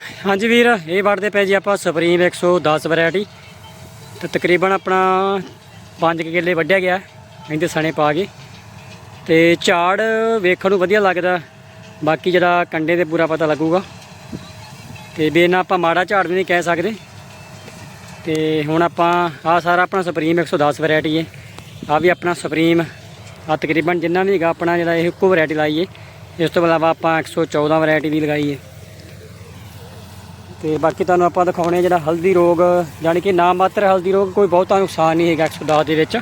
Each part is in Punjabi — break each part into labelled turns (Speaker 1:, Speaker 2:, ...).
Speaker 1: ਹਾਂਜੀ ਵੀਰ, ਇਹ ਵੜਦੇ ਪਏ ਜੀ ਆਪਾਂ ਸੁਪਰੀਮ 110 ਵੈਰਾਈਟੀ ਤੇ ਤਕਰੀਬਨ ਆਪਣਾ 5 ਕਿੱਲੇ ਵੱਢਿਆ ਗਿਆ ਇਹਦੇ ਸਣੇ ਪਾ ਕੇ। ਤੇ ਝਾੜ ਵੇਖਣ ਨੂੰ ਵਧੀਆ ਲੱਗਦਾ, ਬਾਕੀ ਜਿਹੜਾ ਕੰਡੇ ਤੇ ਪੂਰਾ ਪਤਾ ਲੱਗੂਗਾ। ਤੇ ਵੀ ਇਹਨਾਂ ਆਪਾਂ ਮਾੜਾ ਝਾੜ ਵੀ ਨਹੀਂ ਕਹਿ ਸਕਦੇ। ਤੇ ਹੁਣ ਆਪਾਂ, ਆ ਸਾਰਾ ਆਪਣਾ ਸੁਪਰੀਮ 110 ਵੈਰਾਈਟੀ ਹੈ ਆ ਵੀ ਆਪਣਾ ਸੁਪਰੀਮ ਆ ਤਕਰੀਬਨ ਜਿੰਨਾ ਵੀ ਹੈਗਾ ਆਪਣਾ ਜਿਹੜਾ ਇਹ ਇੱਕੋ ਵੈਰਾਈਟੀ ਲਾਈ ਹੈ ਇਸ ਤੋਂ ਇਲਾਵਾ ਆਪਾਂ 114 ਵੈਰਾਈਟੀ ਦੀ ਲਗਾਈ ਹੈ ਤੇ ਬਾਕੀ ਤੁਹਾਨੂੰ ਆਪਾਂ ਦਿਖਾਉਣੇ ਆ ਜਿਹੜਾ ਹਲਦੀ ਰੋਗ, ਯਾਨੀ ਕਿ ਨਾ ਮਾਤਰ ਹਲਦੀ ਰੋਗ, ਕੋਈ ਬਹੁਤਾ ਨੁਕਸਾਨ ਨਹੀਂ ਹੈਗਾ 110 ਦੇ ਵਿੱਚ।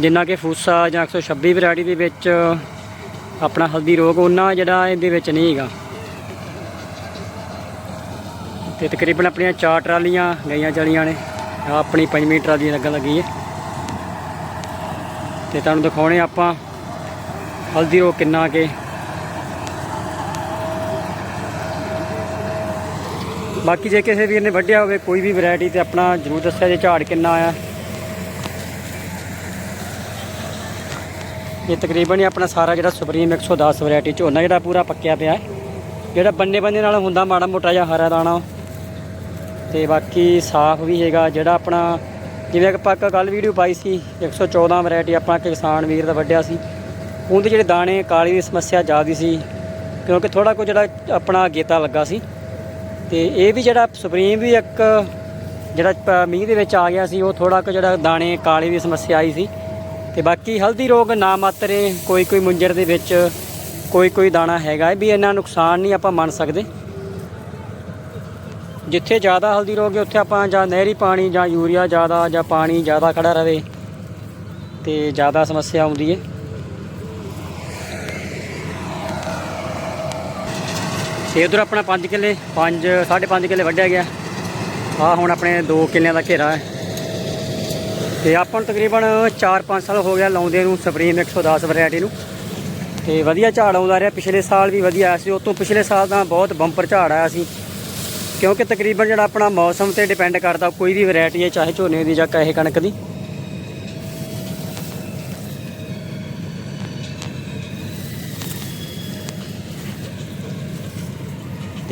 Speaker 1: ਜਿੰਨਾ ਕਿ ਫੂਸਾ ਜਾਂ 126 ਵੈਰਾਈਟੀ ਦੇ ਵਿੱਚ ਆਪਣਾ ਹਲਦੀ ਰੋਗ ਉਹਨਾਂ ਜਿਹੜਾ ਇਹਦੇ ਵਿੱਚ ਨਹੀਂ ਹੈਗਾ। ਤੇ ਤਕਰੀਬਨ ਆਪਣੀਆਂ ਚਾਰ ਟਰਾਲੀਆਂ ਗਈਆਂ ਚਲੀਆਂ ਨੇ। ਆਹ ਆਪਣੀ ਪੰਜਵੀਂ ਟਰਾਲੀ ਲੱਗਣ ਲੱਗੀ ਹੈ। ਤੇ ਤੁਹਾਨੂੰ ਦਿਖਾਉਣੇ ਆਪਾਂ ਹਲਦੀ ਰੋਗ ਕਿੰਨਾ ਕਿ ਬਾਕੀ ਜੇ ਕਿਸੇ ਵੀਰ ਨੇ ਵੱਢਿਆ ਹੋਵੇ, ਕੋਈ ਵੀ ਵੈਰਾਈਟੀ ਤੇ ਆਪਣਾ ਜਰੂਰ ਦੱਸਿਆ ਜੇ ਝਾੜ ਕਿੰਨਾ ਆਇਆ ਇਹ ਤਕਰੀਬਨ ਹੀ ਆਪਣਾ ਸਾਰਾ ਜਿਹੜਾ ਸੁਪਰੀਮ 110 ਵੈਰਾਈਟੀ ਝੋਨਾ ਜਿਹੜਾ ਪੂਰਾ ਪੱਕਿਆ ਪਿਆ। ਜਿਹੜਾ ਬੰਨੇ ਬੰਨੇ ਨਾਲ ਹੁੰਦਾ ਮਾੜਾ ਮੋਟਾ ਜਿਹਾ ਹਰਾ ਦਾਣਾ। ਤੇ ਬਾਕੀ ਸਾਫ਼ ਵੀ ਹੈਗਾ, ਜਿਹੜਾ ਆਪਣਾ ਜਿਵੇਂ ਕਿ ਆਪਾਂ ਕੱਲ ਵੀਡੀਓ ਪਾਈ ਸੀ 114 ਵੈਰਾਈਟੀ ਆਪਣਾ ਕਿਸਾਨ ਵੀਰ ਦਾ ਵੱਢਿਆ ਸੀ। ਉਹਦੇ ਜਿਹੜੇ ਦਾਣੇ ਕਾਲੀ ਦੀ ਸਮੱਸਿਆ ਜ਼ਿਆਦੀ ਸੀ, ਕਿਉਂਕਿ ਥੋੜਾ ਕੁ ਜਿਹੜਾ ਆਪਣਾ ਗੇਤਾ ਲੱਗਾ ਸੀ। ਤੇ ਇਹ ਵੀ ਜਿਹੜਾ ਸੁਪਰੀਮ ਵੀ ਇੱਕ ਜਿਹੜਾ ਮੀਂਹ ਦੇ ਵਿੱਚ ਆ ਗਿਆ ਸੀ, ਉਹ ਥੋੜਾ ਕੁ ਜਿਹੜਾ ਦਾਣੇ ਕਾਲੇ ਦੀ ਸਮੱਸਿਆ ਆਈ ਸੀ। ਤੇ ਬਾਕੀ ਹਲਦੀ ਰੋਗ ਨਾ ਮਾਤਰੇ ਕੋਈ ਕੋਈ ਮੁੰਜਰ ਦੇ ਵਿੱਚ ਕੋਈ ਕੋਈ ਦਾਣਾ ਹੈਗਾ ਵੀ ਇੰਨਾ ਨੁਕਸਾਨ ਨਹੀਂ ਆਪਾਂ ਮੰਨ ਸਕਦੇ। ਜਿੱਥੇ ਜ਼ਿਆਦਾ ਹਲਦੀ ਰੋਗ ਹੈ, ਉੱਥੇ ਆਪਾਂ ਜਾਂ ਨਹਿਰੀ ਪਾਣੀ ਜਾਂ ਯੂਰੀਆ ਜ਼ਿਆਦਾ ਜਾਂ ਪਾਣੀ ਜ਼ਿਆਦਾ ਖੜਾ ਰਵੇ ਤੇ ਜ਼ਿਆਦਾ ਸਮੱਸਿਆ ਆਉਂਦੀ ਹੈ। ਤੇ ਉਧਰ ਆਪਣਾ 5 ਕਿੱਲੇ 5 5.5 ਕਿੱਲੇ ਵੱਢਿਆ ਗਿਆ। ਆ ਹੁਣ ਆਪਣੇ 2 ਕਿੱਲਿਆਂ ਦਾ ਘੇਰਾ ਹੈ। ਤੇ ਆਪਾਂ ਨੂੰ ਤਕਰੀਬਨ 4-5 ਸਾਲ ਹੋ ਗਿਆ ਲਾਉਂਦੇ ਨੂੰ ਸੁਪਰੀਮ 110 ਵੈਰਾਈਟੀ ਨੂੰ। ਤੇ ਵਧੀਆ ਝਾੜ ਆਉਂਦਾ ਰਿਹਾ। ਪਿਛਲੇ ਸਾਲ ਵੀ ਵਧੀਆ ਆਇਆ ਸੀ। ਉਸ ਤੋਂ ਪਿਛਲੇ ਸਾਲ ਤਾਂ ਬਹੁਤ ਬੰਪਰ ਝਾੜ ਆਇਆ ਸੀ। ਕਿਉਂਕਿ ਤਕਰੀਬਨ ਜਿਹੜਾ ਆਪਣਾ ਮੌਸਮ ਤੇ ਡਿਪੈਂਡ ਕਰਦਾ, ਕੋਈ ਵੀ ਵੈਰਾਈਟੀ ਹੈ, ਚਾਹੇ ਝੋਨੇ ਦੀ ਜਾਂ ਚਾਹੇ ਕਣਕ ਦੀ।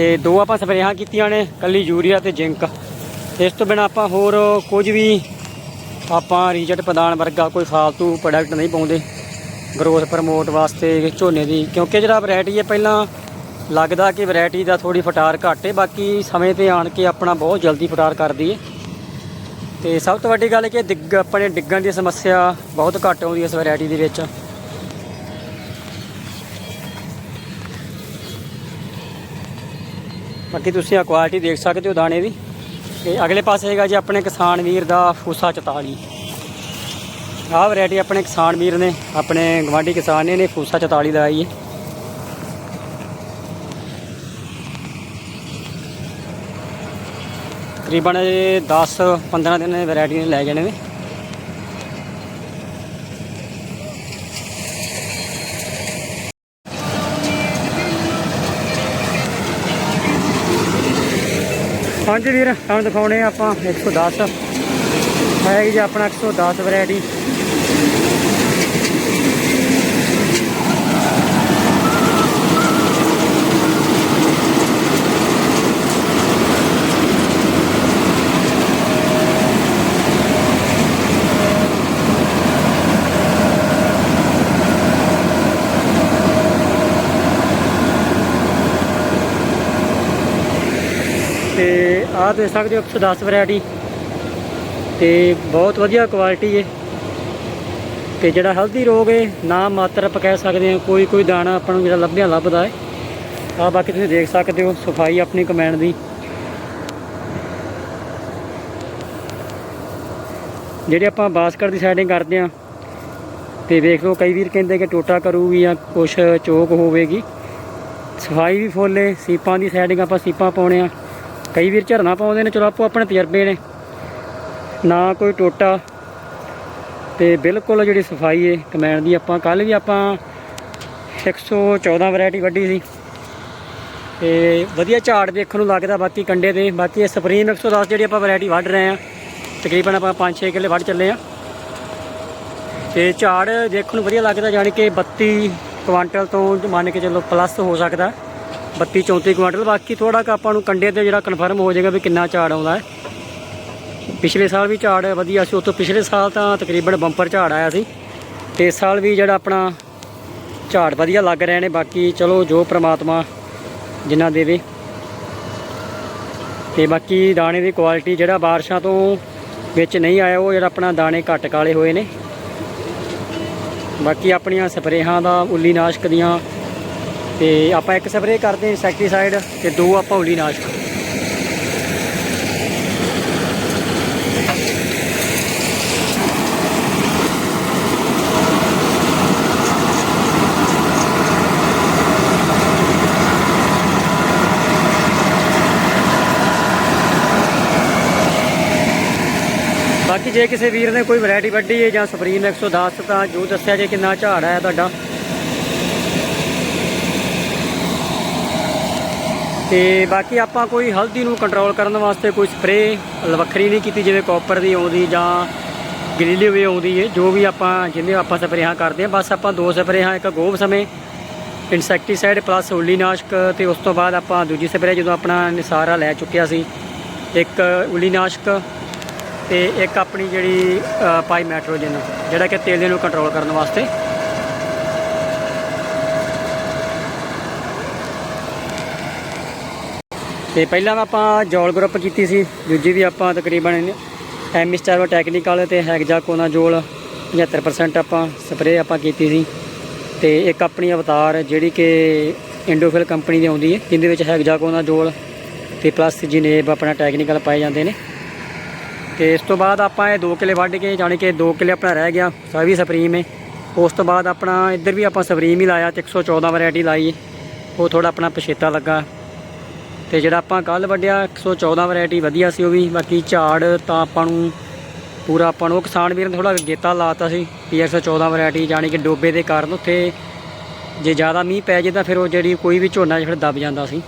Speaker 1: ਤੇ ਦੋ ਆਪਾਂ ਸਪਰੇਹਾਂ ਕੀਤੀਆਂ ਨੇ, ਕੱਲੀ ਯੂਰੀਆ ਤੇ ਜ਼ਿੰਕ। ਇਸ ਤੋਂ ਬਿਨਾ ਆਪਾਂ ਹੋਰ ਕੁਝ ਵੀ ਆਪਾਂ ਰੀਜਟ ਪ੍ਰਦਾਨ ਵਰਗਾ ਕੋਈ ਫਾਲਤੂ ਪ੍ਰੋਡਕਟ ਨਹੀਂ ਪਾਉਂਦੇ। ਗਰੋਥ ਪ੍ਰਮੋਟ ਵਾਸਤੇ ਝੋਨੇ ਦੀ, ਕਿਉਂਕਿ ਜਿਹੜਾ ਵੈਰਾਈਟੀ ਹੈ ਪਹਿਲਾਂ ਲੱਗਦਾ ਕਿ ਵੈਰਾਈਟੀ ਦਾ ਥੋੜੀ ਫਟਾਰ ਘੱਟ ਹੈ ਬਾਕੀ ਸਮੇਂ ਤੇ ਆਣ ਕੇ ਆਪਣਾ ਬਹੁਤ ਜਲਦੀ ਫਟਾਰ ਕਰਦੀ ਹੈ ਤੇ ਸਭ ਤੋਂ ਵੱਡੀ ਗੱਲ ਹੈ ਕਿ ਡਿੱਗ, ਆਪਣੇ ਡਿੱਗਣ ਦੀ ਸਮੱਸਿਆ ਬਹੁਤ ਘੱਟ ਆਉਂਦੀ ਹੈ ਇਸ ਵੈਰਾਈਟੀ ਦੇ ਵਿੱਚ। ਬਾਕੀ ਤੁਸੀਂ ਆ ਕੁਆਲਿਟੀ ਦੇਖ ਸਕਦੇ ਹੋ ਦਾਣੇ ਦੀ। ਤੇ ਅਗਲੇ ਪਾਸੇ ਹੈਗਾ ਜੀ ਆਪਣੇ ਕਿਸਾਨ ਵੀਰ ਦਾ ਫੂਸਾ 44 ਆਹ ਵੈਰਾਈਟੀ ਆਪਣੇ ਕਿਸਾਨ ਵੀਰ ਨੇ, ਆਪਣੇ ਗਵਾਂਢੀ ਕਿਸਾਨ ਨੇ ਨੇ ਫੂਸਾ 44 ਲਾਈ ਹੈ ਤਕਰੀਬਨ ਇਹ 10 15 ਦਿਨ ਵੈਰਾਈਟੀ ਨੇ ਲੈ ਜਾਣੇ ਨੇ। ਹਾਂਜੀ ਵੀਰ ਤੁਹਾਨੂੰ ਦਿਖਾਉਣੇ ਆ ਆਪਾਂ 110 ਹੈ ਜੀ ਆਪਣਾ 110 ਵੈਰਾਈਟੀ ਤੇ ਆਹ ਦੇਖ ਸਕਦੇ ਹੋ 110 ਵੈਰਾਈਟੀ ਤੇ ਬਹੁਤ ਵਧੀਆ ਕੁਆਲਿਟੀ ਹੈ ਤੇ ਜਿਹੜਾ ਹਲਦੀ ਰੋਗ ਹੈ ਨਾ ਮਾਤਰ ਆਪਾਂ ਕਹਿ ਸਕਦੇ ਹਾਂ, ਕੋਈ ਕੋਈ ਦਾਣਾ ਆਪਾਂ ਨੂੰ ਜਿਹੜਾ ਲੱਭਿਆ, ਲੱਭਦਾ ਹੈ ਆ ਬਾਕੀ ਤੁਸੀਂ ਦੇਖ ਸਕਦੇ ਹੋ, ਸਫ਼ਾਈ ਆਪਣੀ ਕਮੈਂਡ ਦੀ। ਜਿਹੜੇ ਆਪਾਂ ਬਾਸਕਟ ਦੀ ਸੈਟਿੰਗ ਕਰਦੇ ਆ ਤੇ ਵੇਖ ਲਓ, ਕਈ ਵੀਰ ਕਹਿੰਦੇ ਕਿ ਟੋਟਾ ਕਰੂਗੀ ਜਾਂ ਕੁਛ ਚੋਕ ਹੋਵੇਗੀ। ਸਫ਼ਾਈ ਵੀ ਫੁੱਲੇ ਸੀਪਾਂ ਦੀ ਸੈਟਿੰਗ ਆਪਾਂ ਸੀਪਾਂ ਪਾਉਣੇ ਆ। ਕਈ ਵੀਰ ਝਰਨਾ ਪਾਉਂਦੇ ਨੇ, ਚਲੋ ਆਪੋ ਆਪਣੇ ਤਜਰਬੇ ਨੇ। ਨਾ ਕੋਈ ਟੋਟਾ। ਤੇ ਬਿਲਕੁਲ ਜਿਹੜੀ ਸਫ਼ਾਈ ਹੈ ਕਮੈਂਡ ਦੀ ਆਪਾਂ ਕੱਲ ਵੀ ਆਪਾਂ 114 ਵੈਰਾਈਟੀ ਵੱਢੀ ਸੀ। ਤੇ ਵਧੀਆ ਝਾੜ ਦੇਖਣ ਨੂੰ ਲੱਗਦਾ ਬਾਕੀ ਕੰਡੇ ਤੇ। ਬਾਕੀ ਇਹ ਸੁਪਰੀਮ 110 ਜਿਹੜੀ ਆਪਾਂ ਵੈਰਾਈਟੀ ਵੱਢ ਰਹੇ ਆ ਤਕਰੀਬਨ ਆਪਾਂ 5-6 ਕਿੱਲੇ ਵੱਢ ਚੱਲੇ ਆ ਤੇ ਝਾੜ ਦੇਖਣ ਨੂੰ ਵਧੀਆ ਲੱਗਦਾ, ਜਾਣੀ ਕਿ 32 ਕੁਆਂਟਲ ਤੋਂ ਮੰਨ ਕੇ ਚੱਲੋ ਪਲੱਸ ਹੋ ਸਕਦਾ। 32 34 ਕੁਇੰਟਲ ਬਾਕੀ ਥੋੜਾ ਕੁ ਆਪਾਂ ਨੂੰ ਕੰਡੇ ਤੇ ਜਿਹੜਾ ਕਨਫਰਮ ਹੋ ਜਾਏਗਾ ਵੀ ਕਿੰਨਾ ਝਾੜ ਆਉਂਦਾ ਹੈ। ਪਿਛਲੇ ਸਾਲ ਵੀ ਝਾੜ ਵਧੀਆ ਸੀ ਉਸ ਤੋਂ ਪਿਛਲੇ ਸਾਲ ਤਾਂ ਤਕਰੀਬਨ ਬੰਪਰ ਝਾੜ ਆਇਆ ਸੀ। ਤੇ ਇਸ ਸਾਲ ਵੀ ਜਿਹੜਾ ਆਪਣਾ ਝਾੜ ਵਧੀਆ ਲੱਗ ਰਹੇ ਨੇ, ਬਾਕੀ ਚਲੋ ਜੋ ਪ੍ਰਮਾਤਮਾ ਜਿਨ੍ਹਾਂ ਦੇਵੇ। ਤੇ ਬਾਕੀ ਦਾਣੇ ਦੀ ਕੁਆਲਿਟੀ ਜਿਹੜਾ ਬਾਰਿਸ਼ਾਂ ਤੋਂ ਵਿੱਚ ਨਹੀਂ ਆਇਆ, ਉਹ ਜਿਹੜਾ ਆਪਣਾ ਦਾਣੇ ਘੱਟ ਕਾਲੇ ਹੋਏ ਨੇ। ਬਾਕੀ ਆਪਣੀਆਂ ਸਪਰੇਹਾਂ ਦਾ ਉੱਲੀ ਨਾਸ਼ਕ ਦੀਆਂ ਤੇ ਆਪਾਂ ਇੱਕ ਸਪਰੇਅ ਕਰਦੇ ਹਾਂ ਇਨਸੈਕਟੀਸਾਈਡ ਤੇ ਦੋ ਆਪਾਂ ਉੱਲੀ ਨਾਸ਼ਕ ਬਾਕੀ ਜੇ ਕਿਸੇ ਵੀਰ ਨੇ ਕੋਈ ਵੈਰਾਈਟੀ ਵੱਢੀ ਹੈ ਜਾਂ ਸੁਪਰੀਮ 110 ਤਾਂ ਜੋ ਦੱਸਿਆ ਜੇ ਕਿੰਨਾ ਝਾੜ ਆਇਆ ਤੁਹਾਡਾ। ਤੇ ਬਾਕੀ ਆਪਾਂ ਕੋਈ ਹਲਦੀ ਨੂੰ ਕੰਟਰੋਲ ਕਰਨ ਵਾਸਤੇ ਕੋਈ ਸਪਰੇਅ ਵੱਖਰੀ ਨਹੀਂ ਕੀਤੀ ਜਿਵੇਂ ਕਾਪਰ ਦੀ ਆਉਂਦੀ ਜਾਂ ਗ੍ਰੀਲੀ ਵੀ ਆਉਂਦੀ ਹੈ ਜੋ ਵੀ ਆਪਾਂ ਜਿੰਨੇ ਆਪਾਂ ਸਪਰੇਹਾਂ ਕਰਦੇ ਹਾਂ ਬਸ ਆਪਾਂ ਦੋ ਸਪਰੇਹਾਂ ਇੱਕ ਗੋਬ ਸਮੇਂ ਇਨਸੈਕਟੀਸਾਈਡ ਪਲੱਸ ਉਲੀਨਾਸ਼ਕ ਤੇ ਉਸ ਤੋਂ ਬਾਅਦ ਆਪਾਂ ਦੂਜੀ ਸਪਰੇਅ ਜਦੋਂ ਆਪਣਾ ਨਿਸਾਰਾ ਲੈ ਚੁੱਕਿਆ ਸੀ ਇੱਕ ਉਲੀਨਾਸ਼ਕ ਤੇ ਇੱਕ ਆਪਣੀ ਜਿਹੜੀ ਅ, ਪਾਈ ਮੈਟਰੋਜਨ ਜਿਹੜਾ ਕਿ ਤੇਲੇ ਨੂੰ ਕੰਟਰੋਲ ਕਰਨ ਵਾਸਤੇ। ਤੇ ਪਹਿਲਾਂ ਆਪਾਂ ਜੋਲ ਗਰੁੱਪ ਕੀਤੀ ਸੀ, ਦੂਜੀ ਵੀ ਆਪਾਂ ਤਕਰੀਬਨ ਐਮ ਸਟਾਰ ਟੈਕਨੀਕਲ ਤੇ ਜੋਲ 75% ਆਪਾਂ ਸਪਰੇਅ ਆਪਾਂ ਕੀਤੀ ਸੀ। ਤੇ ਇੱਕ ਆਪਣੀ ਅਵਤਾਰ ਜਿਹੜੀ ਕਿ ਇੰਡੋਫਿਲ ਕੰਪਨੀ ਦੀ ਆਉਂਦੀ ਹੈ, ਜਿਹਦੇ ਵਿੱਚ ਹੈਗਜਾਕੋਨਾਜੋਲ ਤੇ ਪਲੱਸ ਜੀਨੇਬ ਆਪਣਾ ਟੈਕਨੀਕਲ ਪਾਏ ਜਾਂਦੇ ਨੇ। ਤੇ ਇਸ ਤੋਂ ਬਾਅਦ ਆਪਾਂ ਇਹ 2 ਕਿਲੇ ਵੱਢ ਕੇ, ਜਾਣੀ ਕਿ 2 ਕਿਲੇ ਆਪਣਾ ਰਹਿ ਗਿਆ ਸਾਵੀ ਸਪਰੀਮ ਹੈ। ਉਸ ਤੋਂ ਬਾਅਦ ਆਪਣਾ ਇੱਧਰ ਵੀ ਆਪਾਂ ਸਪਰੀਮ ਹੀ ਲਾਇਆ ਤੇ 114 ਵੈਰਾਈਟੀ ਲਾਈ ਉਹ ਥੋੜਾ ਆਪਣਾ ਪਛੇਤਾ ਲੱਗਾ। ਤੇ ਜਿਹੜਾ ਆਪਾਂ ਕੱਲ ਵੱਢਿਆ 114 ਵੈਰਾਈਟੀ ਵਧੀਆ ਸੀ ਉਹ ਵੀ, ਬਾਕੀ ਝਾੜ ਤਾਂ ਆਪਾਂ ਨੂੰ ਪੂਰਾ ਆਪਾਂ ਨੂੰ, ਉਹ ਕਿਸਾਨ ਵੀਰ ਨੇ ਥੋੜਾ ਗੇਤਾ ਲਾਤਾ ਸੀ ਵੀ 114 ਵੈਰਾਈਟੀ ਜਾਣੀ ਕਿ ਡੋਬੇ ਦੇ ਕਾਰਨ ਉੱਥੇ ਜੇ ਜ਼ਿਆਦਾ ਮੀਂਹ ਪੈ ਜੇ ਤਾਂ ਫਿਰ ਉਹ ਜਿਹੜੀ ਕੋਈ ਵੀ ਝੋਨਾ ਜਿਹੜਾ ਦੱਬ ਜਾਂਦਾ ਸੀ।